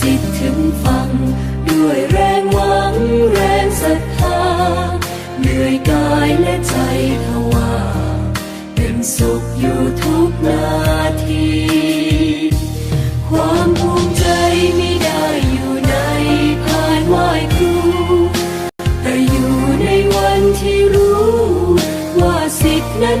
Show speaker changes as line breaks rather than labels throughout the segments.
สิทธิ์ถึงฟัง ด้วยแรงหวังแรงศรัทธาเหนื่อยกายและใจทว่าเป็นสุขอยู่ทุกนาที ความภูมิใจไม่ได้อยู่ในพานไหว้ครู แต่อยู่ในวันที่รู้ว่าสิทธินั้น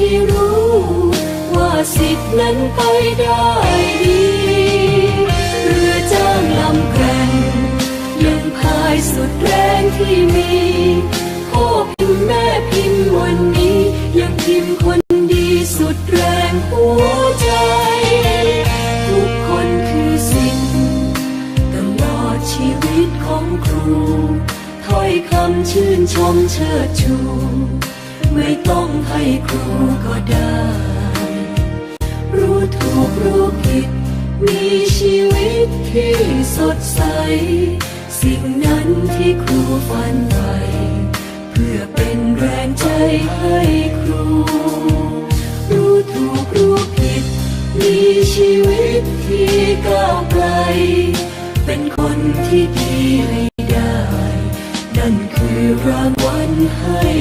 ที่รู้ ว่าสิทธินั้นไปได้ดีเรือจ้างลำแกร่งยังพายสุดแรงที่มีพ่อพิมพ์แม่พิมพ์วันนี้ ยังพิมพ์คนดีสุดแรงหัวใจ ทุกคนคือสิทธิ์ตลอดชีวิตของครูถ้อยคำชื่นชมเชิดชู ไม่ต้องให้ครูก็ได้ รู้ถูกรู้ผิด มีชีวิตที่สดใส สิ่งนั้นที่ครูฝันไปเพื่อเป็นแรงใจให้ครู รู้ถูกรู้ผิด มีชีวิตที่ก้าวไกล เป็นคนที่ดีให้ได้ นั่นคือรางวัลให้